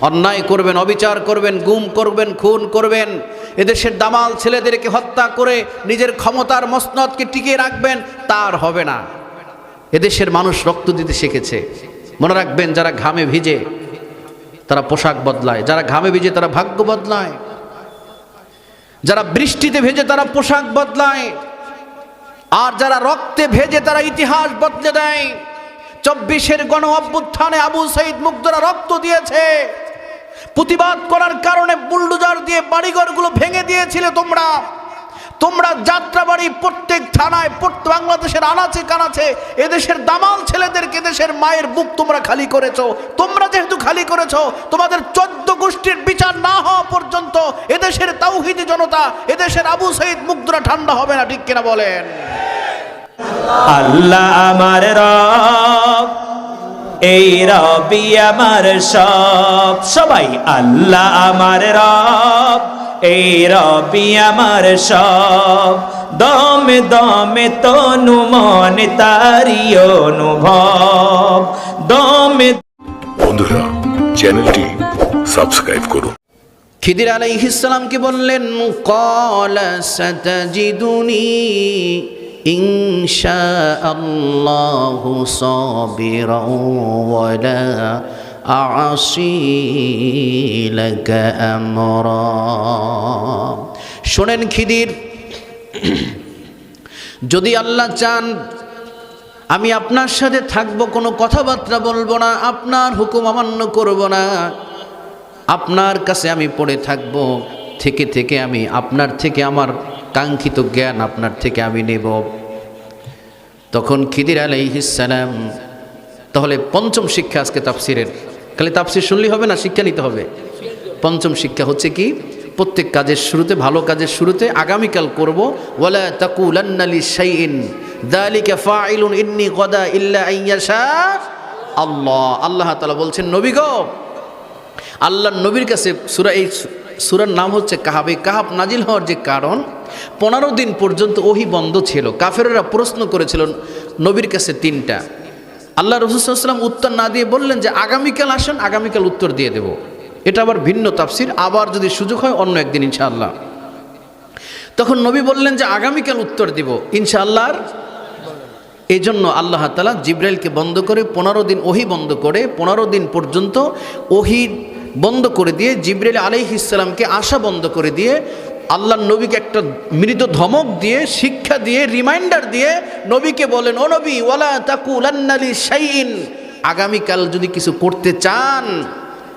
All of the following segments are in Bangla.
অন্যায় করবেন, অবিচার করবেন, গুম করবেন, খুন করবেন, এদেশের দামাল ছেলেদেরকে হত্যা করে নিজের ক্ষমতার মসনদকে টিকিয়ে রাখবেন, তার হবে না। এদেশের মানুষ রক্ত দিতে শিখেছে। মনে রাখবেন, যারা ঘামে ভিজে, তারা পোশাক বদলায়। যারা ঘামে ভিজে, তারা ভাগ্য বদলায়। যারা বৃষ্টিতে ভেজে, তারা পোশাক বদলায়। আর যারা রক্তে ভেজে, তারা ইতিহাস বদলে দেয়। চব্বিশের গণ অভ্যুত্থানে আবু সঈদ মুগ্ধরা রক্ত দিয়েছে। প্রতিবাদ করার কারণে বুলডোজার দিয়ে বাড়িঘরগুলো ভেঙে দিয়েছিলে তোমরা। তোমরা যাত্রাবাড়ি প্রত্যেক থানায় বাংলাদেশের আনাচে কানাচে এদেশের দামাল ছেলেদেরকে দেশের মায়ের বুক তোমরা খালি করেছ। তোমরা যেহেতু খালি করেছ, তোমাদের চোদ্দ গোষ্ঠীর বিচার না হওয়া পর্যন্ত এদেশের তাওহিদি জনতা, এদেশের আবু সঈদ মুগ্ধরা ঠান্ডা হবে না, ঠিক কিনা বলেন? আল্লাহ আমার এই রবি আমার সব সবাই আল্লাহ আমার রব। এই রবি আমার সব দমে দমে তনু মনে তারি অনুভব। দমে বন্ধুরা চ্যানেলটি সাবস্ক্রাইব করুন। খিদির আলাইহিসসালামকে বললেন? কল সাতাজিদুনি আসি লাকা আমরা। শোনেন খিদির, যদি আল্লাহ চান আমি আপনার সাথে থাকব, কোনো কথাবার্তা বলব না, আপনার হুকুম অমান্য করব না, আপনার কাছে আমি পড়ে থাকব, থেকে থেকে আমি আপনার থেকে আমার কাঙ্ক্ষিত জ্ঞান আপনার থেকে আমি নেব। তখন খিদির আলাইহিসালাম তাহলে পঞ্চম শিক্ষা আজকে তাফসিরের। খালি তাফসির শুনলেই হবে না, শিক্ষা নিতে হবে। পঞ্চম শিক্ষা হচ্ছে কি? প্রত্যেক কাজের শুরুতে, ভালো কাজের শুরুতে আগামীকাল করব ফাইলুন ইন্নী কদা ইল্লা আল্লাহ। আল্লাহ বলছেন, নবী গো আল্লাহ নবীর কাছে সুরা এই সুরার নাম হচ্ছে কাহাব। কাহাব নাজিল হওয়ার যে কারণ, পনেরো দিন পর্যন্ত ওহি বন্ধ ছিল। কাফেররা প্রশ্ন করেছিল নবীর কাছে তিনটা। আল্লাহ রসুলাম উত্তর না দিয়ে বললেন যে, আগামীকাল আসেন, আগামীকাল উত্তর দিয়ে দেব। এটা আবার ভিন্ন তাফসির। আবার যদি সুযোগ হয়, অন্য একদিন ইনশাআল্লাহ। তখন নবী বললেন যে, আগামীকাল উত্তর দিব। ইনশাআল্লাহর এই জন্য আল্লাহ তালা জিব্রাইলকে বন্ধ করে পনেরো দিন ওহি বন্ধ করে পনেরো দিন পর্যন্ত ওহি বন্ধ করে দিয়ে জিব্রাইল আলাইহ ইসলামকে আশা বন্ধ করে দিয়ে আল্লাহ নবীকে একটা মৃত ধমক দিয়ে, শিক্ষা দিয়ে রিমাইন্ডার দিয়ে নবীকে বলেন, ও নবী, ওয়ালা তাকুল আন্নালি শাইন আগামীকাল যদি কিছু করতে চান,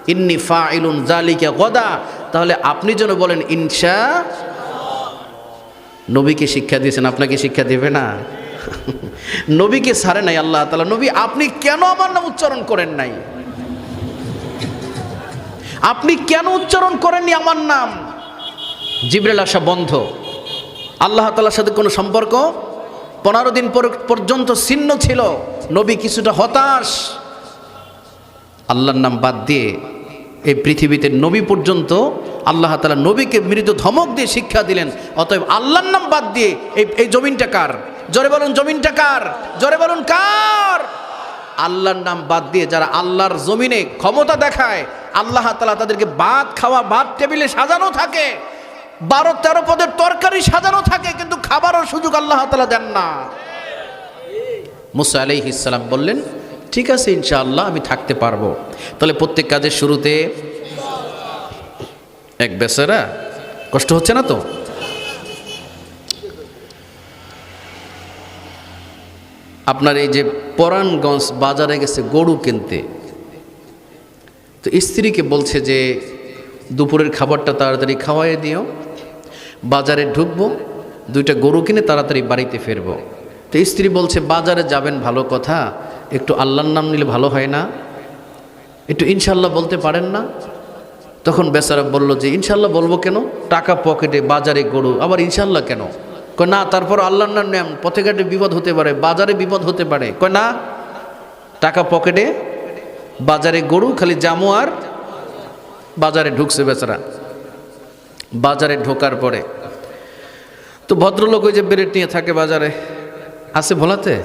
ইন্নি ফাইলুন জালিকা গদা। তাহলে আপনি যেন বলেন, ইনশা নবীকে শিক্ষা দিয়েছেন, আপনাকে শিক্ষা দেবে না। নবীকে সারে নাই আল্লাহ তালা নবী, আপনি কেন আমার নাম উচ্চারণ করেন নাই? আপনি কেন উচ্চারণ করেননি আমার নাম? জিব্রেল আসা বন্ধ। আল্লাহ তালার সাথে কোনো সম্পর্ক? পনেরো দিন পর- পর্যন্ত ছিন্ন ছিল। নবী কিছুটা হতাশ। আল্লাহর নাম বাদ দিয়ে এই পৃথিবীতে নবী পর্যন্ত আল্লাহ তালা নবীকে মৃত ধমক দিয়ে শিক্ষা দিলেন। অতএব আল্লাহর নাম বাদ দিয়ে এই এই জমিনটা কার? জোরে বলুন, জমিনটা কার? জোরে বলুন, কার? আল্লাহর নাম বাদ দিয়ে যারা আল্লাহর জমিনে ক্ষমতা দেখায়, আল্লাহ তালা তাদেরকে ভাত খাওয়া, ভাত টেবিলে সাজানো থাকে, বারো তেরো পদের তরকারি সাজানো থাকে, কিন্তু খাবারও সুযোগ আল্লাহ তালা দেন না। মুসা আলাইহিসাল্লাম বললেন, ঠিক আছে, ইনশাআল্লাহ আমি থাকতে পারব। তাহলে প্রত্যেক কাজের শুরুতে এক বেচারা, কষ্ট হচ্ছে না তো? আপনার এই যে পরাণগঞ্জ বাজারে গেছে গরু কিনতে, তো স্ত্রীকে বলছে যে, দুপুরের খাবারটা তাড়াতাড়ি খাওয়াই দিও, বাজারে ঢুকবো, দুইটা গরু কিনে তাড়াতাড়ি বাড়িতে ফিরবো। তো স্ত্রী বলছে, বাজারে যাবেন, ভালো কথা, একটু আল্লাহর নাম নিলে ভালো হয় না। একটু ইনশাল্লাহ বলতে পারেন না। তখন বেচারা বলল যে ইনশাল্লাহ বলব কেন? টাকা পকেটে বাজারে গরু, আবার ইনশাল্লাহ কেন? কয়, না, তারপর আল্লাহর নাম নেন পথে ঘাটে বিপদ হতে পারে, বাজারে বিপদ হতে পারে। কয়, না, টাকা পকেটে, বাজারে গরু, খালি জামু আর বাজারে ঢুকছে বেচারা। বাজারে ঢোকার পরে। তো ভদ্রলোক ওই যে ব্লেড নিয়ে থাকে বাজারে। আছে ভোলাতে?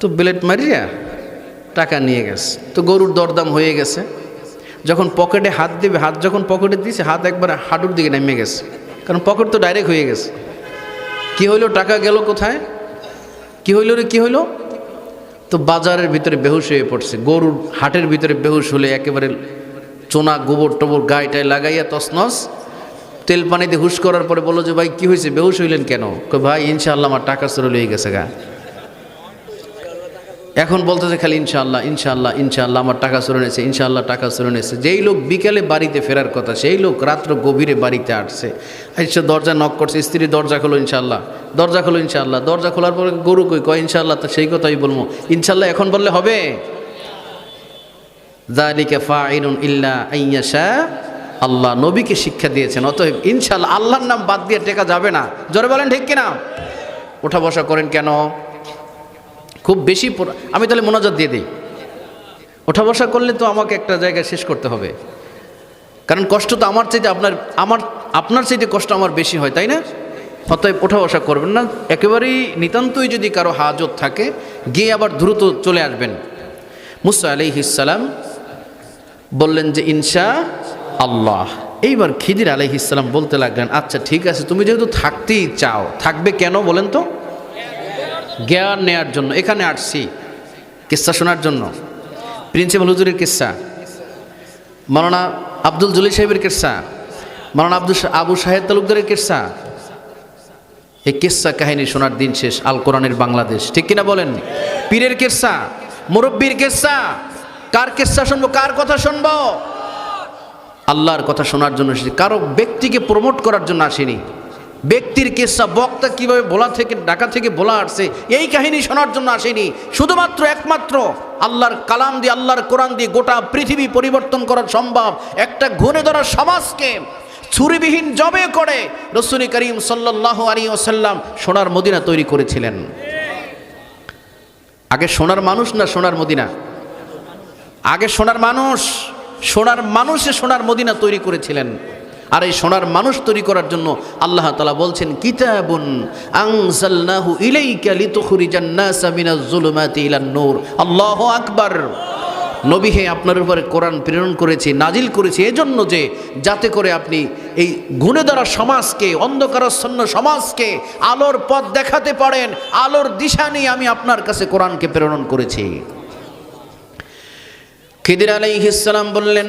তো ব্লেড মারিয়া, টাকা নিয়ে গেছে। তো গরুর দরদাম হয়ে গেছে। যখন পকেটে হাত দেবে, হাত যখন পকেটে দিয়েছে হাত একবার হাঁটুর দিকে নেমে গেছে। কারণ পকেট তো ডাইরেক্ট হয়ে গেছে। কি হইল? টাকা গেল কোথায়? কি হইল রে? কি হইল? তো বাজারের ভিতরে বেহুশ হয়ে পড়ছে। গরুর হাটের ভিতরে বেহুশ হলে একেবারে চোনা, গোবর, টোবর গায়েটায় লাগাইয়া তসনস তেল পানিতে হুশ করার পরে বলো যে, ভাই, কি হয়েছে বেহুশ হইলেন কেন? ভাই ইনশাল্লাহ আমার টাকা চলে হয়ে গেছে গা। এখন বলতেছে খালি ইনশাআল্লাহ ইনশাআল্লাহ ইনশাআল্লাহ, আমার টাকা চলে নিয়েছে ইনশাআল্লাহ টাকা চলে নিয়েছে যেই লোক বিকেলে বাড়িতে ফেরার কথা, সেই লোক রাত্র গভীরে বাড়িতে আসছে। এসে দরজা নক করছে, স্ত্রী দরজা খোলো ইনশাআল্লাহ, দরজা খোলো ইনশাআল্লাহ, দরজা খোলার পরে গরু কই, কয় ইনশাআল্লাহ, তো সেই কথাই বলব। ইনশাআল্লাহ এখন বললে হবে? আল্লাহ নবীকে শিক্ষা দিয়েছেন, অতএব ইনশাআল্লাহ আল্লাহর নাম বাদ দিয়ে টেকা যাবে না। জোরে বলেন ঠিক কিনা? ওঠা বসা করেন কেন? খুব বেশি আমি তাহলে মনোযোগ দিয়ে দিই। ওঠা বসা করলে তো আমাকে একটা জায়গায় শেষ করতে হবে। কারণ কষ্ট তো আমার চাইতে আপনার আমার আপনার চাইতে কষ্ট আমার বেশি হয়, তাই না? অতএব ওঠা বসা করবেন না। একেবারেই নিতান্তই যদি কারও হাজত থাকে, গিয়ে আবার দ্রুত চলে আসবেন। মুসা আলিহিসাল্লাম বললেন যে, ইনশা আল্লাহ। এইবার খিদির আলহিসাল্লাম বলতে লাগলেন আচ্ছা ঠিক আছে, তুমি যেহেতু থাকতেই চাও, থাকবে কেন বলেন তো? জ্ঞান নেয়ার জন্য। এখানে আসছি কিস্সা শোনার জন্য। প্রিন্সিপাল হুজুরের কিস্সা মারানা আব্দুল জলিল সাহেবের কিস্সা মারানা আব্দুল আবু সাহেব তালুকদারের কিস্সা এই কিস্সা কাহিনী শোনার দিন শেষ, আল কোরআনের বাংলাদেশ। ঠিক কিনা বলেন? পীরের কিস্সা মুরব্বীর কিস্সা কার কিস্সা শুনব? কার কথা শুনব? আল্লাহর কথা শোনার জন্য এসেছি। কারও ব্যক্তিকে প্রমোট করার জন্য আসেনি। ব্যক্তির কেসা বক্তা কীভাবে বলা থেকে ঢাকা থেকে বলা আসছে, এই কাহিনী শোনার জন্য আসেনি। শুধুমাত্র একমাত্র আল্লাহর কালাম দিয়ে, আল্লাহর কোরআন দিয়ে গোটা পৃথিবী পরিবর্তন করা সম্ভব। একটা ঘুরে ধরা সমাজকে ছুরিবিহীন জবে করে রসুল করিম সাল্লাহ আলী ওসাল্লাম সোনার মদিনা তৈরি করেছিলেন। আগে সোনার মানুষ না সোনার মদিনা? আগে সোনার মানুষ, সোনার মানুষে সোনার মদিনা তৈরি করেছিলেন। আর এই সোনার মানুষ তৈরি করার জন্য আল্লাহ তালা বলছেন, কিতাবুন আনজালনাহু ইলাইকা লিতুখরিজান নাসা মিনাজ জুলুমাতি ইলান নূর। আল্লাহু আকবার। নবী হে, আপনার উপরে কোরআন প্রেরণ করেছি, নাজিল করেছি এজন্য যে যাতে করে আপনি এই গুণে দ্বারা সমাজকে, অন্ধকারাচ্ছন্ন সমাজকে আলোর পথ দেখাতে পারেন, আলোর দিশা নিয়ে আমি আপনার কাছে কোরআনকে প্রেরণ করেছি। খিদির আলাইহিসালাম বললেন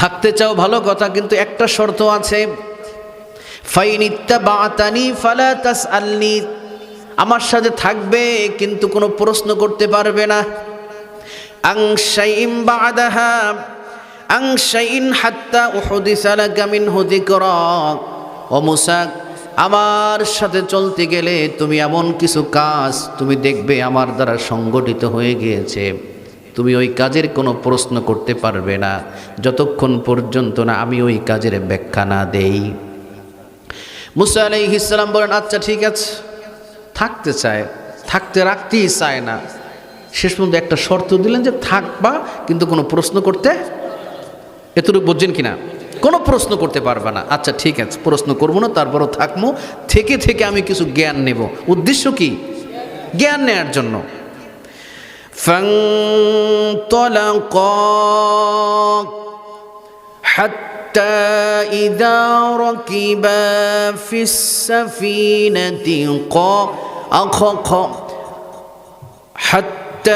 থাকতে চাও ভালো কথা, কিন্তু একটা শর্ত আছে। ফালা তাস আমার সাথে থাকবে, কিন্তু কোনো প্রশ্ন করতে পারবে না। হাত্তা মুসা, আমার সাথে চলতে গেলে তুমি এমন কিছু কাজ তুমি দেখবে আমার দ্বারা সংগঠিত হয়ে গিয়েছে। তুমি ওই কাজের কোনো প্রশ্ন করতে পারবে না। যতক্ষণ পর্যন্ত না আমি ওই কাজের ব্যাখ্যা না দেই। মুসা আলাইহিসাল্লাম বলেন আচ্ছা ঠিক আছে। থাকতে চায়, থাকতে রাখতেই চায় না। শেষ পর্যন্ত একটা শর্ত দিলেন যে থাকবা, কিন্তু কোনো প্রশ্ন করতে এতটুকু বুঝছেন কিনা? কোনো প্রশ্ন করতে পারবে না। আচ্ছা ঠিক আছে, প্রশ্ন করব না, তারপরও থাকব। থেকে থেকে আমি কিছু জ্ঞান নেব। উদ্দেশ্য কি? জ্ঞান নেয়ার জন্য। فانطلقا حتى إذا ركبا في السفينة قا أخق حتى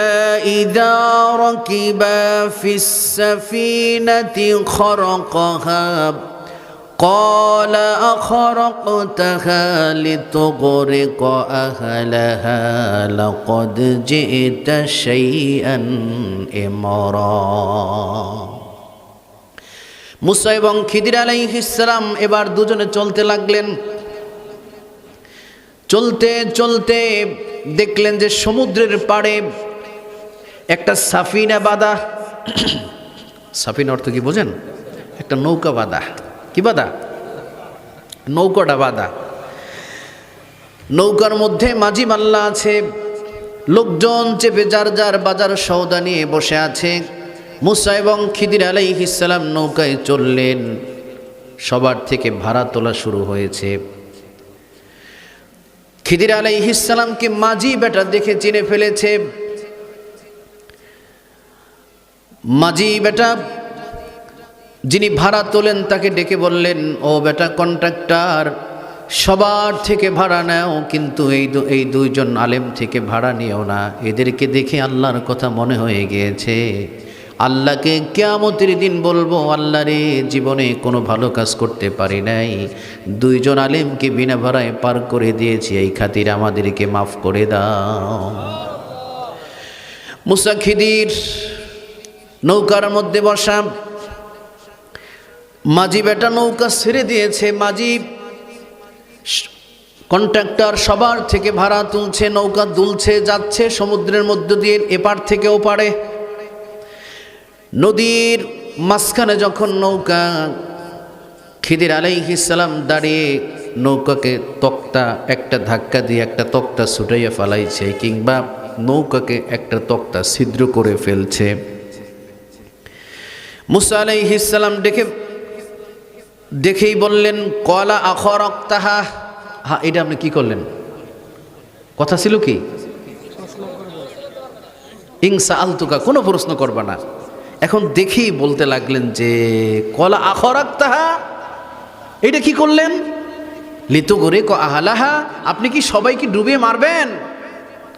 إذا ركبا في السفينة خرقها قال أخرقتها لتغرق أهلها لقد جئت شيئا إمرا মুসা এবং খিদির আলাইহিসালাম এবার দুজনে চলতে লাগলেন চলতে চলতে দেখলেন যে সমুদ্রের পাড়ে একটা সাফিনা বাঁধা সাফিন অর্থ কি বোঝেন একটা নৌকা বাঁধা কি বাঁধা? নৌকাটা বাঁধা। নৌকার মধ্যে মাঝি মাল্লা আছে, লোকজন চেপে যার যার বাজার সৌদা নিয়ে বসে আছে। মুসা এবং খিদির আলাই আলাইহিসালাম নৌকায় চললেন। সবার থেকে ভাড়া তোলা শুরু হয়েছে। খিদির আলাই আলাইহিসালামকে মাঝি বেটা দেখে চিনে ফেলেছে। মাঝি বেটা যিনি ভাড়া তোলেন তাকে ডেকে বললেন, ও বেটা কন্ট্রাক্টর, সবার থেকে ভাড়া নেও, কিন্তু এই এই দুইজন আলেম থেকে ভাড়া নিও না। এদেরকে দেখে আল্লাহর কথা মনে হয়ে গিয়েছে। আল্লাহকে কেয়ামতের দিন বলব আল্লাহ রে জীবনে কোনো ভালো কাজ করতে পারি নাই। দুইজন আলেমকে বিনা ভাড়ায় পার করে দিয়েছি, এই খাতির আমাদেরকে মাফ করে দাও। মুসা খিদির নৌকার মধ্যে বসা মাঝি বেটা নৌকা ছেড়ে দিয়েছে, মাঝি কন্ট্রাক্টর সবার থেকে ভাড়া তুলছে, নৌকা দুলছে, যাচ্ছে সমুদ্রের মধ্য দিয়ে, এপার থেকে ওপারে। নদীর মাঝখানে যখন নৌকা, খিদির আলাইহিসালাম দাঁড়িয়ে নৌকাকে তক্তা, একটা ধাক্কা দিয়ে একটা তক্তা ছুটাইয়া ফেলাইছে, কিংবা নৌকাকে একটা তক্তা ছিদ্র করে ফেলছে। মুসা আলাইহিসালাম ডেকে দেখেই বললেন, কলা আখর তাহা হ্যাঁ এটা আপনি কি করলেন? কথা ছিল কি? ইংসা আলতুকা কোনো প্রশ্ন করবা না। এখন দেখেই বলতে লাগলেন যে, কলা আখর তাহা এটা কি করলেন? লিতু করে ক আহালাহা, আপনি কি সবাইকে ডুবিয়ে মারবেন?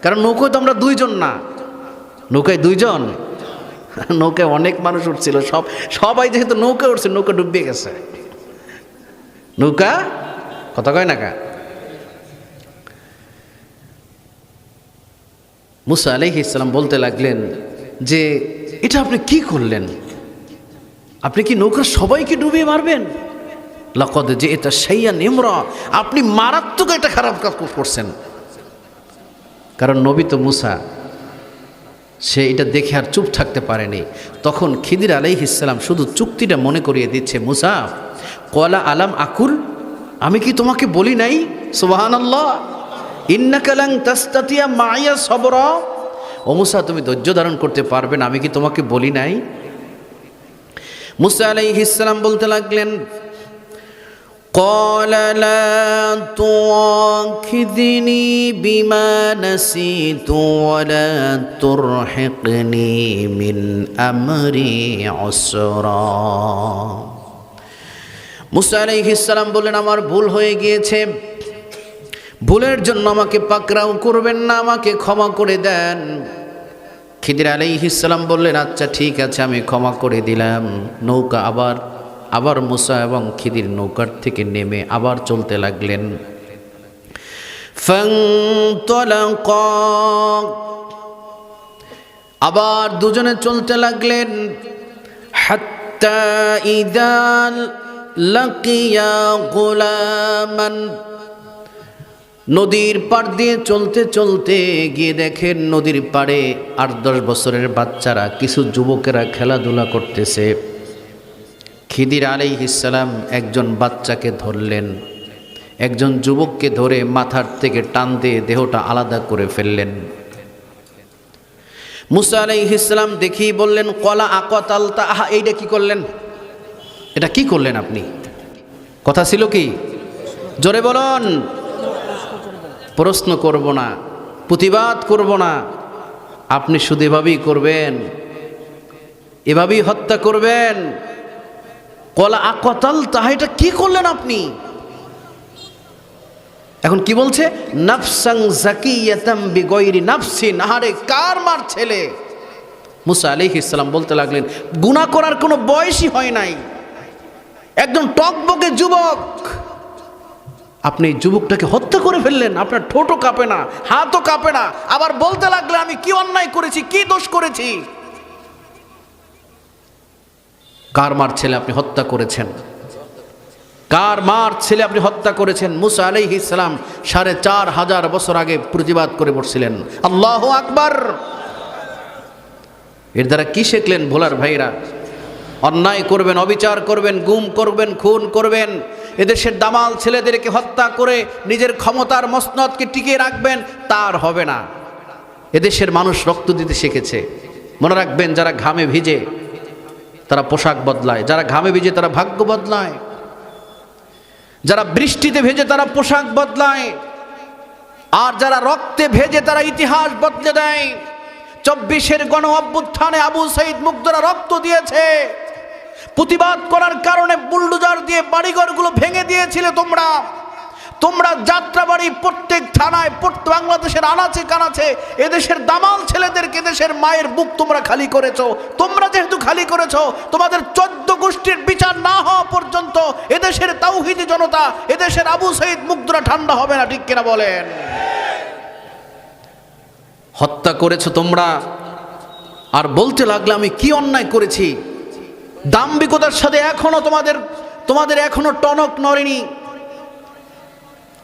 কারণ নৌকোয় তো আমরা দুইজন না। নৌকায় দুইজন? নৌকায় অনেক মানুষ উঠছিল, সব, সবাই যেহেতু নৌকা উঠছে, নৌকা ডুবিয়ে গেছে। নৌকা? কথা কয় না কা? মুসা আলাইহি ইসলাম বলতে লাগলেন যে, এটা আপনি কি করলেন? আপনি কি নৌকা সবাইকে ডুবিয়ে মারবেন? লকদ যে এটা সেইয়া নিমরা আপনি মারাত্মক একটা খারাপ কাজ করছেন। কারণ নবী তো মুসা, সে এটা দেখে আর চুপ থাকতে পারেনি। তখন খিদির আলাইহিসাল্লাম শুধু চুক্তিটা মনে করিয়ে দিচ্ছে, মুসা কলা আলাম আকুল আমি কি তোমাকে বলি নাই সুবাহান আল্লাহ ইন্নাকালাং তাস্তাতিয়া মায়া সবর ও মুসা তুমি ধৈর্য ধারণ করতে পারবে না আমি কি তোমাকে বলি নাই মুসা আলাইহিসাল্লাম বলতে লাগলেন قال لا تؤاخذني بما نسيت ولا ترهقني من أمري عسرا মুসা আলাইহিসাল্লাম বললেন, আমার ভুল হয়ে গিয়েছে। ভুলের জন্য আমাকে পাকরাও করবেন না, আমাকে ক্ষমা করে দেন। খিদির আলাইহিসাল্লাম বললেন আচ্ছা ঠিক আছে, আমি ক্ষমা করে দিলাম। নৌকা আবার আবার মুসা এবং খিদির নৌকার থেকে নেমে আবার চলতে লাগলেন। আবার দুজনে চলতে লাগলেন। হাত্তা ইদাল লাকিয়া গোলামান। নদীর পাড় দিয়ে চলতে চলতে গিয়ে দেখেন নদীর পাড়ে আট দশ বছরের বাচ্চারা, কিছু যুবকেরা খেলাধুলা করতেছে। খিদির আলাইহিসালাম একজন বাচ্চাকে ধরলেন। একজন যুবককে ধরে মাথার থেকে টান দিয়ে দেহটা আলাদা করে ফেললেন। মুসা আলাইহিসালাম দেখি বললেন, কলা আকত আলতা আহা, এইটা কি করলেন? এটা কি করলেন আপনি? কথা ছিল কি? জোরে বলুন। প্রশ্ন করব না, প্রতিবাদ করব না। আপনি শুধু এভাবেই করবেন। এভাবেই হত্যা করবেন। কলা আকতাল তাহা এটা কি করলেন আপনি? এখন কি বলছে? নাফসাং জাকিয়াতাম বিগয়রি নাফসি নাহারে কার মার ছেলে? মুসা আলাইহিস সালাম বলতে লাগলেন, গুনাহ করার কোনো বয়সই হয় নাই। একজন টকবকে যুবক। আপনি যুবকটাকে হত্যা করে ফেললেন, আপনার ঠোঁটও কাঁপে না, হাতও কাঁপে না। আবার বলতে লাগলে, আমি কি অন্যায় করেছি, কি দোষ করেছি? কার মার ছেলে আপনি হত্যা করেছেন? কার মার ছেলে আপনি হত্যা করেছেন? মুসা আলাইহি ইসলাম সাড়ে চার হাজার বছর আগে প্রতিবাদ করে বসছিলেন। আল্লাহ আকবার! এর দ্বারা কি শিখলেন ভোলার ভাইরা? অন্যায় করবেন, অবিচার করবেন, গুম করবেন, খুন করবেন, এদেশের দামাল ছেলেদেরকে হত্যা করে নিজের ক্ষমতার মসনদকে টিকিয়ে রাখবেন, তার হবে না। এদেশের মানুষ রক্ত দিতে শিখেছে। মনে রাখবেন, যারা ঘামে ভিজে, তারা পোশাক বদলায়। যারা ঘামে ভিজে, তারা ভাগ্য বদলায়। যারা বৃষ্টিতে ভেজে, তারা পোশাক বদলায়। আর যারা রক্তে ভেজে, তারা ইতিহাস বদলে দেয়। চব্বিশের গণ অভ্যুত্থানে আবু সাইদ মুগ্ধরা রক্ত দিয়েছে। প্রতিবাদ করার কারণে বুলডোজার দিয়ে বাড়িঘরগুলো ভেঙে দিয়েছিলে তোমরা। তোমরা যাত্রাবাড়ি প্রত্যেক থানায়, প্রত্যেক বাংলাদেশের আনাচে কানাচে এদেশের দামাল ছেলেদেরকে দেশের মায়ের বুক তোমরা খালি করেছ। তোমরা যেহেতু খালি করেছ, তোমাদের চোদ্দ গোষ্ঠীর বিচার না হওয়া পর্যন্ত এদেশের তাওহিদি জনতা, এদেশের আবু সঈদ মুগ্ধরা ঠান্ডা হবে না, ঠিক কিনা বলেন? হত্যা করেছ তোমরা। আর বলতে লাগলে আমি কি অন্যায় করেছি? দাম্ভিকতার সাথে এখনও তোমাদের তোমাদের এখনও টনক নড়েনি।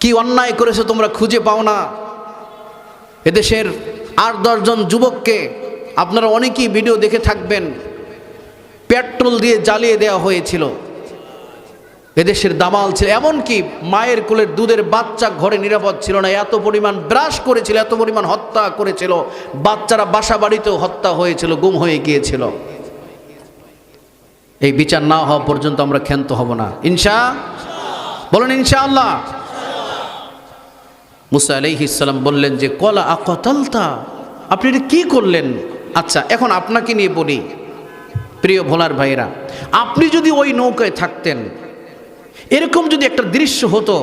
কি অন্যায় করেছ তোমরা খুঁজে পাও না। এদেশের আট দশজন যুবককে আপনারা অনেকেই ভিডিও দেখে থাকবেন, পেট্রোল দিয়ে জ্বালিয়ে দেওয়া হয়েছিল। এদেশের দামাল ছিল, এমনকি মায়ের কোলের দুধের বাচ্চা ঘরে নিরাপদ ছিল না। এত পরিমাণ ব্রাশ করেছিল, এত পরিমাণ হত্যা করেছিল। বাচ্চারা বাসা বাড়িতেও হত্যা হয়েছিল, গুম হয়ে গিয়েছিল। এই বিচার না হওয়া পর্যন্ত আমরা ক্ষান্ত হব না। ইনশা বলেন, ইনশাআল্লাহ। মুসা আলাইহিসাল্লাম বললেন যে, কলা আকতালতা। আপনি এটা কি করলেন? আচ্ছা এখন আপনাকে নিয়ে বলি, প্রিয় ভোলার ভাইরা আপনি যদি ওই নৌকায় থাকতেন, এরকম যদি একটা দৃশ্য হতো,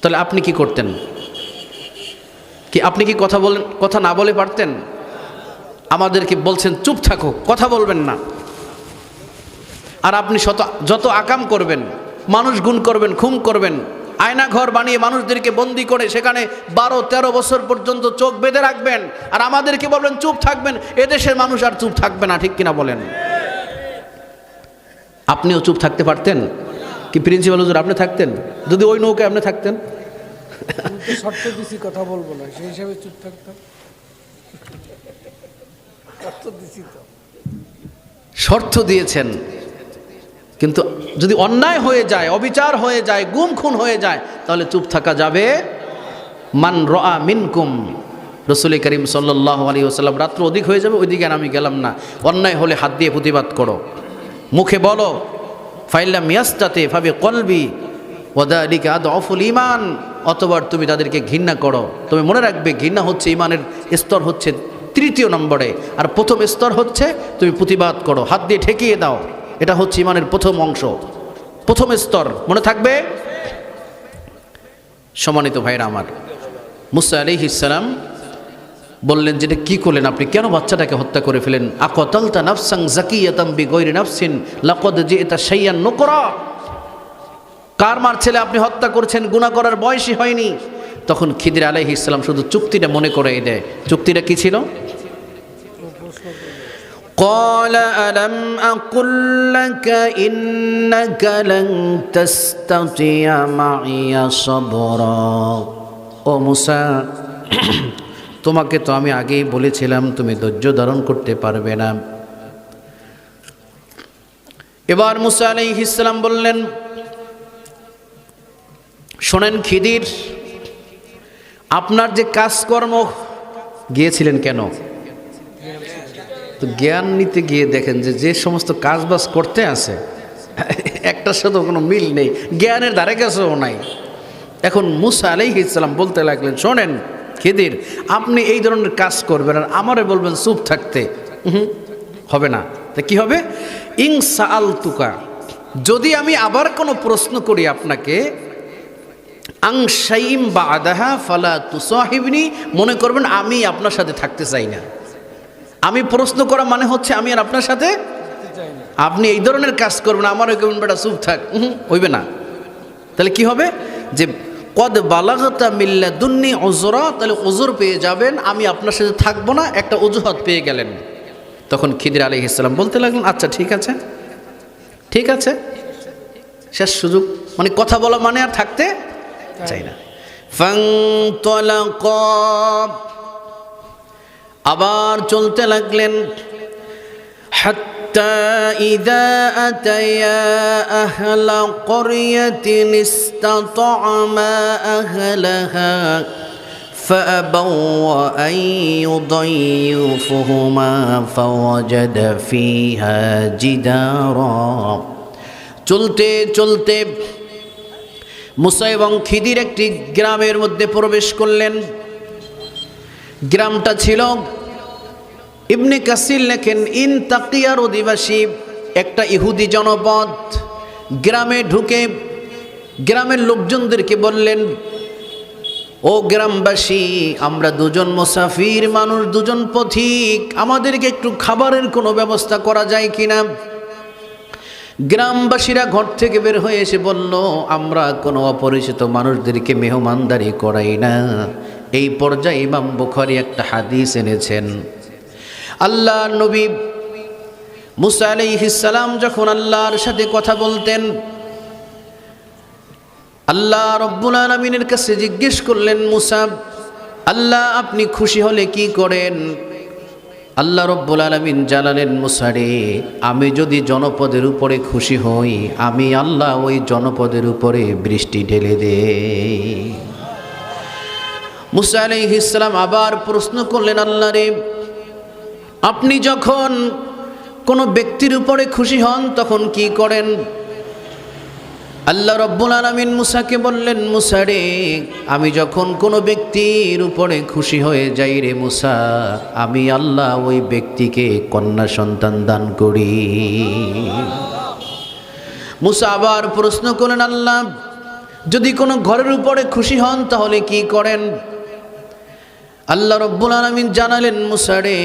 তাহলে আপনি কি করতেন? কি আপনি কি কথা বলেন, কথা না বলে পারতেন? আমাদেরকে বলছেন, চুপ থাকো, কথা বলবেন না। আর আপনি শত যত আকাম করবেন মানুষ গুণ করবেন খুম করবেন আয়না ঘর বানিয়ে মানুষদেরকে বন্দি করে সেখানে বারো তেরো বছর পর্যন্ত চোখ বেঁধে রাখবেন আর আমাদেরকে বলবেন চুপ থাকবেন এদেশের মানুষ আর চুপ থাকবে না ঠিক কিনা বলেন? আপনিও চুপ থাকতে পারতেন? কি প্রিন্সিপাল হুজুর আপনি থাকতেন? যদি ওই নৌকায় আপনি থাকতেন? আমি শর্ত দিছি কথা বলব না সেই হিসাবে চুপ থাকতাম। শর্ত দিয়েছেন। কিন্তু যদি অন্যায় হয়ে যায়, অবিচার হয়ে যায়, গুম খুন হয়ে যায়, তাহলে চুপ থাকা যাবে। মান রা মিনকুম, রসুল করিম সাল্লাহ আলী ওসাল্লাম রাত্র অধিক হয়ে যাবে, ওইদিকে আর আমি গেলাম না। অন্যায় হলে হাত দিয়ে প্রতিবাদ করো। মুখে বলো ফাইল্লা মিয়াস্তাতে ভাবে কলবি ওদালিকে আদ অফুল ইমান অতবার তুমি তাদেরকে ঘৃণা করো। তুমি মনে রাখবে, ঘৃণা হচ্ছে ইমানের স্তর হচ্ছে তৃতীয় নম্বরে, আর প্রথম স্তর হচ্ছে তুমি প্রতিবাদ করো। হাত দিয়ে ঠেকিয়ে দাও। এটা হচ্ছে ইমানের প্রথম অংশ, প্রথম স্তর, মনে থাকবে? সম্মানিত ভাইরা আমার, মুসা আলি ইসালাম বললেন, যেটা কি করলেন আপনি? কেন বাচ্চাটাকে হত্যা করে ফেলেন? আকতালতা নাফসাং জাকিয়াতাম বি গৈরি নাফসিন, লাকদ যে এটা সাইয়ান নকরা। কার মার ছেলে আপনি হত্যা করছেন? গুনাহ করার বয়সই হয়নি। তখন খিদির আলাইহি ইসলাম শুধু চুক্তিটা মনে করে দেয়। চুক্তিটা কি ছিল? قال ألم أقل لك إنك لن تستطيع معي صبرا ও মুসা তোমাকে তো আমি আগেই বলেছিলাম তুমি ধৈর্য ধারণ করতে পারবে না এবার মুসা আলাইহিস সালাম বললেন শোনেন খিদির আপনার যে কাজকর্ম গিয়েছিলেন কেন তো জ্ঞান নিতে গিয়ে দেখেন যে যে সমস্ত কাজবাজ করতে আছে, একটার সাথে কোনো মিল নেই, জ্ঞানের ধারে কাছেও নাই। এখন মুসা আলাইহ ইসলাম বলতে লাগলেন, শোনেন খিদির, আপনি এই ধরনের কাজ করবেন আর আমারে বলবেন চুপ থাকতে। হবে না। তা কি হবে? ইং আল তুকা যদি আমি আবার কোনো প্রশ্ন করি আপনাকে আংশাইম বা আদাহা ফালা তুসাহিবনি, মনে করবেন আমি আপনার সাথে থাকতে চাই না। আমি প্রশ্ন করা মানে হচ্ছে আমি আর আপনার সাথে আপনি এই ধরনের কাজ করবেন আমার কেমন বেটা চুপ থাক। হইবে না। তাহলে কি হবে? যে কদ বালাগতা মিল্লা দুন্নি অজরা তাহলে ওজোর পেয়ে যাবেন, আমি আপনার সাথে থাকব না, একটা অজুহাত পেয়ে গেলেন। তখন খিদির আলী ইসলাম বলতে লাগলেন আচ্ছা ঠিক আছে। ঠিক আছে। শেষ সুযোগ। মানে কথা বলা মানে আর থাকতে চাই না। ফাংতলাকা আবার চলতে লাগলেন হাত্তা حتى إذا أتيا أهل قرية استطعما أهلها فأبوا أن يضيفهما فوجد فيها جدارا চলতে চলতে মুসা এবং খিদির একটি গ্রামের মধ্যে প্রবেশ করলেন গ্রামটা ছিল ইবনে কাসির লেখেন, ইন তাকিয়ার অধিবাসী একটা ইহুদি জনপদ। গ্রামে ঢুকে গ্রামের লোকজনদেরকে বললেন, ও গ্রামবাসী, আমরা দুজন মুসাফির, মানুষ দুজন পথিক, আমাদেরকে একটু খাবারের কোনো ব্যবস্থা করা যায় কিনা? গ্রামবাসীরা ঘর থেকে বের হয়ে এসে বলল, আমরা কোনো অপরিচিত মানুষদেরকে মেহমানদারি করাই না। এই পর্যায়ে ইমাম বুখারি একটা হাদিস এনেছেন। আল্লাহ নবী মুসা আলাইহিসালাম যখন আল্লাহর সাথে কথা বলতেন, আল্লাহ রব্বুল আলমিনের কাছে জিজ্ঞেস করলেন, মুসা, আল্লাহ আপনি খুশি হলে কি করেন? আল্লাহ রব্বুল আলমিন জানালেন মুসারে আমি যদি জনপদের উপরে খুশি হই, আমি আল্লাহ ওই জনপদের উপরে বৃষ্টি ঢেলে দেই। মুসা আলি আলাইহিসালাম আবার প্রশ্ন করলেন, আল্লাহ রে, আপনি যখন কোনো ব্যক্তির উপরে খুশি হন, তখন কি করেন? আল্লাহ রব্বুল আলমিন মুসাকে বললেন, মুসা রে, আমি যখন কোনো ব্যক্তির উপরে খুশি হয়ে যাই রে মুসা, আমি আল্লাহ ওই ব্যক্তিকে কন্যা সন্তান দান করি। মুসা আবার প্রশ্ন করেন আল্লাহ, যদি কোনো ঘরের উপরে খুশি হন, তাহলে কি করেন? আল্লাহ রব্বুল আলমিন জানালেন মুসারে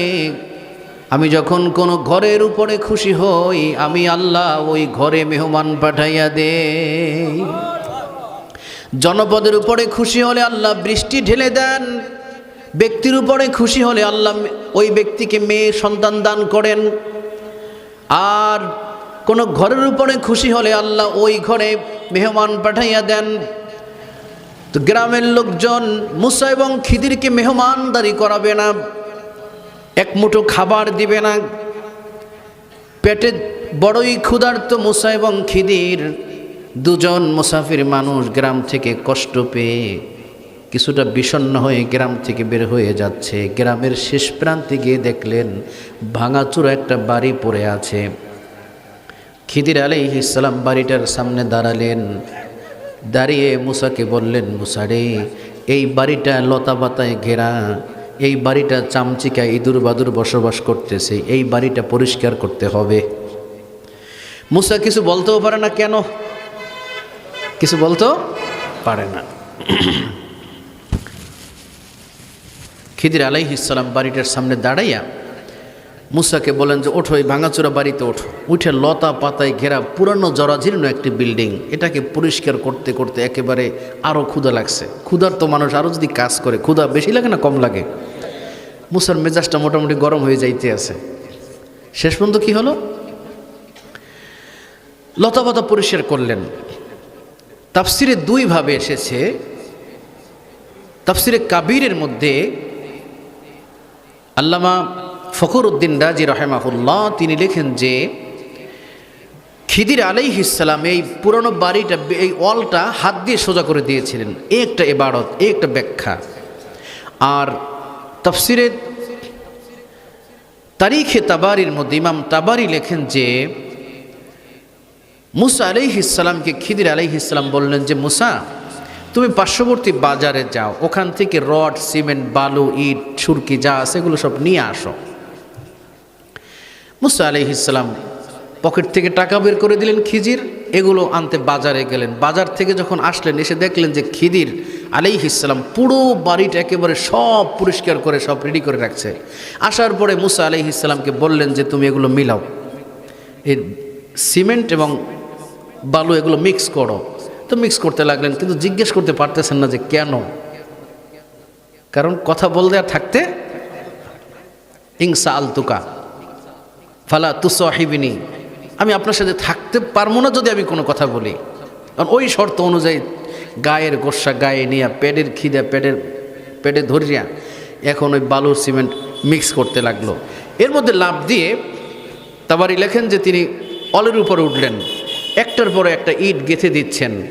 আমি যখন কোনো ঘরের উপরে খুশি হই, আমি আল্লাহ ওই ঘরে মেহমান পাঠাইয়া দে জনপদের উপরে খুশি হলে আল্লাহ বৃষ্টি ঢেলে দেন, ব্যক্তির উপরে খুশি হলে আল্লাহ ওই ব্যক্তিকে মেয়ে সন্তান দান করেন। আর কোনো ঘরের উপরে খুশি হলে আল্লাহ ওই ঘরে মেহমান পাঠাইয়া দেন। তো গ্রামের লোকজন মুসা এবং খিদিরকে মেহমানদারি করাবে না, এক মুঠো খাবার দিবে না। পেটে বড়ই ক্ষুধার্ত মুসা এবং খিদির দুজন মুসাফির মানুষ গ্রাম থেকে কষ্ট পেয়ে কিছুটা বিষণ্ণ হয়ে গ্রাম থেকে বের হয়ে যাচ্ছে। গ্রামের শেষ প্রান্তে গিয়ে দেখলেন ভাঙাচুরা একটা বাড়ি পড়ে আছে। খিদির আলী ইসলাম বাড়িটার সামনে দাঁড়ালেন। দাঁড়িয়ে মুসাকে বললেন মুসারে এই বাড়িটা লতা পাতায় ঘেরা, এই বাড়িটা চামচিকা ইঁদুর বাদুর বসবাস করতেছে, এই বাড়িটা পরিষ্কার করতে হবে। মুসা কিছু বলতেও পারে না কেন? কিছু বলতেও পারে না। খিদির আলাইহিসাল্লাম বাড়িটার সামনে দাঁড়াইয়া মুসাকে বলেন যে, ওঠো, এই ভাঙাচোরা বাড়িতে ওঠো। উঠে লতা পাতায় ঘেরা পুরানো জরাজীর্ণ একটি বিল্ডিং। এটাকে পরিষ্কার করতে করতে একেবারে আরও ক্ষুধা লাগছে। ক্ষুধার তো মানুষ আরও যদি কাজ করে, ক্ষুধা বেশি লাগে না, কম লাগে? মুসার মেজাজটা মোটামুটি গরম হয়ে যাইতে আছে। শেষ পর্যন্ত কি হলো? লতা পাতা পরিষ্কার করলেন। তাফসিরে দুইভাবে এসেছে। তাফসিরে কাবিরের মধ্যে আল্লামা ফখর উদ্দিন রাজি রহেমাহুল্লাহ, তিনি লেখেন যে, খিদির আলাইহিসাল্লাম এই পুরনো বাড়িটা, এই ওয়ালটা হাত দিয়ে সোজা করে দিয়েছিলেন। একটা এবারত একটা ব্যাখ্যা। আর তফসিরের তারিখে তাবারির মধ্যে ইমাম তাবারি লেখেন যে, মুসা আলাইহিসাল্লামকে খিদির আলাইহিসাল্লাম বললেন যে, মুসা, তুমি পার্শ্ববর্তী বাজারে যাও। ওখান থেকে রড, সিমেন্ট, বালু, ইট ছুরকি যা আছে এগুলো সব নিয়ে আসো। মুসা আলাইহিসাল্লাম পকেট থেকে টাকা বের করে দিলেন খিজির, এগুলো আনতে বাজারে গেলেন। বাজার থেকে যখন আসলেন, এসে দেখলেন যে খিদির আলাইহিসাল্লাম পুরো বাড়িটা একেবারে সব পরিষ্কার করে, সব রেডি করে রাখছে। আসার পরে মুসা আলাইহিসাল্লামকে বললেন যে, তুমি এগুলো মিলাও। এর সিমেন্ট এবং বালু এগুলো মিক্স করো। তো মিক্স করতে লাগলেন, কিন্তু জিজ্ঞেস করতে পারতেছেন না যে কেন? কারণ কথা বলতে আর থাকতে ইংসা আলতুকা ফালা তুসহিবিনী আমি আপনার সাথে থাকতে পারব না যদি আমি কোনো কথা বলি। কারণ ওই শর্ত অনুযায়ী গায়ের গোসা গায়ে নিয়ে, পেটের খিদে, পেটের পেটে ধরিয়া এখন ওই বালুর সিমেন্ট মিক্স করতে লাগল। এর মধ্যে লাভ দিয়ে তাবারি লেখেন যে তিনি অলের উপরে উঠলেন। একটার পরে একটা ইট গেঁথে দিচ্ছেন।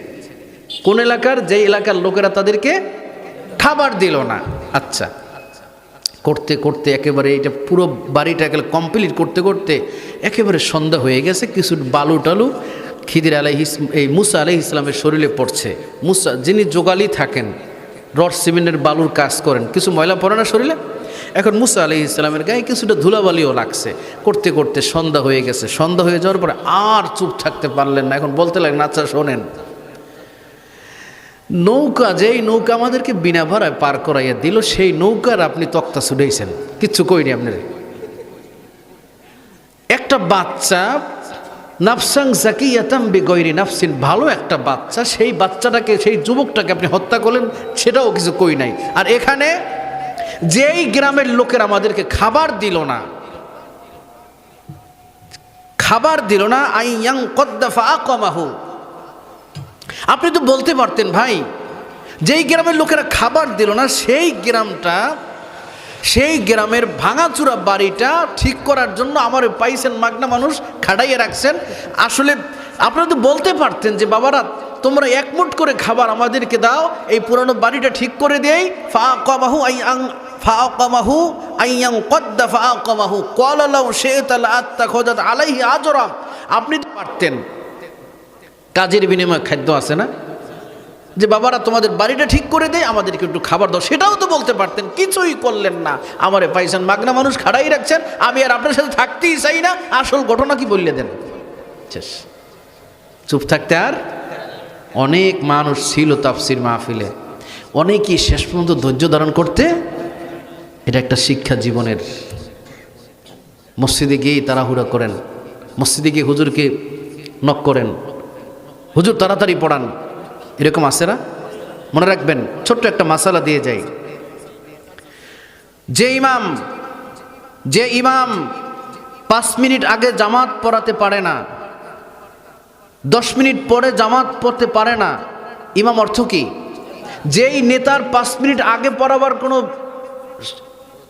কোন এলাকার যে এলাকার লোকেরা তাদেরকে খাবার দিল না। আচ্ছা। করতে করতে একেবারে এটা পুরো বাড়িটা একেবারে কমপ্লিট করতে করতে একেবারে সন্ধ্যা হয়ে গেছে, কিছু বালু টালু খিদির আলাই এই মুসা আলাই ইসলামের শরীরে পড়ছে। মুসা, যিনি যোগালি থাকেন, রড সিমেন্টের বালুর কাজ করেন, কিছু ময়লা পড়ে না শরীরে? এখন মুসা আলি ইসলামের গায়ে কিছুটা ধুলাবালিও লাগছে। করতে করতে সন্ধ্যা হয়ে গেছে। সন্ধ্যা হয়ে যাওয়ার পরে আর চুপ থাকতে পারলেন না। এখন বলতে লাগলেন আচ্ছা শোনেন। নৌকা, যেই নৌকা আমাদেরকে বিনা ভাড়ায় পার করাইয়া দিল, সেই নৌকার আপনি তক্তা ছুটাইছেন। কিচ্ছু কইনি আপনার। একটা বাচ্চা, নাফসাং জাকিয়াতাম বেগৈরি নাফসিন, ভালো একটা বাচ্চা, সেই বাচ্চাটাকে, সেই যুবকটাকে আপনি হত্যা করলেন, সেটাও কিছু কই নাই। আর এখানে যেই গ্রামের লোকের আমাদেরকে খাবার দিল না, খাবার দিল না আই ইয়াং কদ্দাফা আকমাহু আপনি তো বলতে পারতেন, ভাই, যেই গ্রামের লোকেরা খাবার দিল না, সেই গ্রামটা, সেই গ্রামের ভাঙাচুরা বাড়িটা ঠিক করার জন্য আমার পাইছেন মাগনা মানুষ খাড়াইয়ে রাখছেন। আসলে আপনারা তো বলতে পারতেন যে, বাবারা, তোমরা একমুট করে খাবার আমাদেরকে দাও, এই পুরনো বাড়িটা ঠিক করে দেই। ফা কমাহু আই আং ফা কমাহু আইয়াং কদ্দা ফা কমাহু শেতাল আত্মা আলাইহি আজরাম আপনি তো পারতেন। কাজের বিনিময়ে খাদ্য আছে না? যে বাবারা, তোমাদের বাড়িটা ঠিক করে দেয় আমাদেরকে একটু খাবার দাও। সেটাও তো বলতে পারতেন, কিছুই করলেন না। আমারে পাইছেন মাগনা মানুষ খাড়াই রাখছেন, আমি আর আপনার সাথে থাকতেই চাই না। আসল ঘটনা কি বললে দেন? শেষ। চুপ থাকতে আর? অনেক মানুষ ছিল তাফসির মাহফিলে। অনেকেই শেষ পর্যন্ত ধৈর্য ধারণ করতে, এটা একটা শিক্ষা জীবনের। মসজিদে গিয়েই তাড়াহুড়া করেন। মসজিদে গিয়ে হুজুরকে নক করেন। হুজুর তাড়াতাড়ি পড়ান। এরকম আছে না? মনে রাখবেন, ছোট্ট একটা মাসালা দিয়ে যাই। যে ইমাম যে ইমাম পাঁচ মিনিট আগে জামাত পড়াতে পারে না, দশ মিনিট পরে জামাত পড়তে পারে না, ইমাম অর্থ কি? যেই নেতার পাঁচ মিনিট আগে পড়াবার কোনো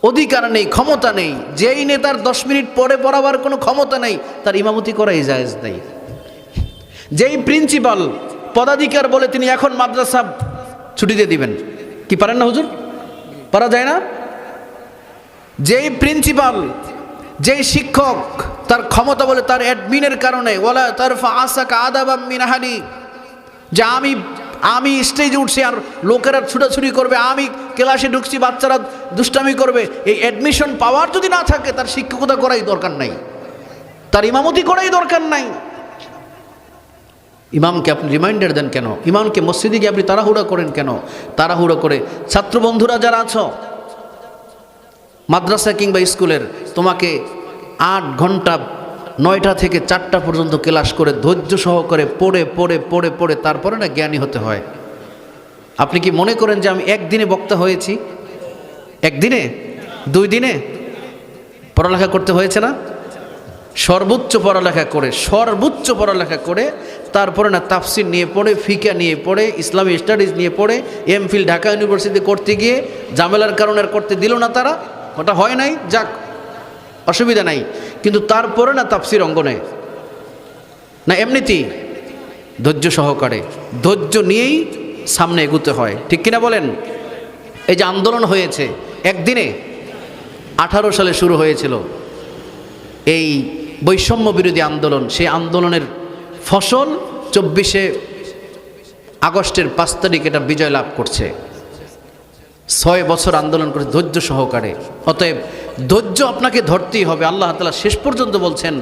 অধিকার নেই, ক্ষমতা নেই, যেই নেতার দশ মিনিট পরে পড়াবার কোনো ক্ষমতা নেই, তার ইমামতি করাই জায়েজ নেই। যেই প্রিন্সিপাল পদাধিকার বলে তিনি এখন মাদ্রাসা ছুটি দিয়ে দিবেন। কি পারেন না হুজুর? পারা যায় না? যেই প্রিন্সিপাল যেই শিক্ষক, তার ক্ষমতা বলে তার অ্যাডমিনের কারণে ওলা তার আসাকা আদাবাম মিনাহানি যে আমি আমি স্টেজে উঠছি আর লোকেরা ছুটাছুটি করবে, আমি ক্লাসে ঢুকছি, বাচ্চারা দুষ্টামি করবে। এই অ্যাডমিশন পাওয়ার যদি না থাকে, তার শিক্ষকতা করাই দরকার নাই। তার ইমামতি করাই দরকার নাই। ইমামকে আপনি রিমাইন্ডার দেন কেন? ইমামকে মসজিদে গিয়ে আপনি তাড়াহুড়া করেন কেন? তাড়াহুড়া করে ছাত্র বন্ধুরা যারা আছো, মাদ্রাসা কিংবা স্কুলের, তোমাকে আট ঘণ্টা নয়টা থেকে চারটা পর্যন্ত ক্লাস করে ধৈর্য সহকারে পড়ে পড়ে পড়ে পড়ে, তারপরে না জ্ঞানী হতে হয়। আপনি কি মনে করেন যে আমি একদিনে বক্তা হয়েছি? একদিনে? দুই দিনে পড়ালেখা করতে হয়েছে না? সর্বোচ্চ পড়ালেখা করে, সর্বোচ্চ পড়ালেখা করে তারপরে না তাফসির নিয়ে পড়ে, ফিকা নিয়ে পড়ে, ইসলামী স্টাডিজ নিয়ে পড়ে এমফিল ঢাকা ইউনিভার্সিটি করতে গিয়ে জামেলার কারণে আর করতে দিল না তারা। ওটা হয় নাই, যাক, অসুবিধা নাই। কিন্তু তারপরে না তাফসির অঙ্গনে না, এমনিতেই ধৈর্য সহকারে, ধৈর্য নিয়েই সামনে এগুতে হয়। ঠিক কিনা বলেন? এই যে আন্দোলন হয়েছে, একদিনে আঠারো সালে শুরু হয়েছিল এই বৈষম্য বিরোধী আন্দোলন। সেই আন্দোলনের ফসল চব্বিশে আগস্টের পাঁচ তারিখ এটা বিজয় লাভ করছে। ছয় বছর আন্দোলন করে ধৈর্য সহকারে। অতএব ধৈর্য আপনাকে ধরতেই হবে। আল্লাহ তালা শেষ পর্যন্ত বলছেন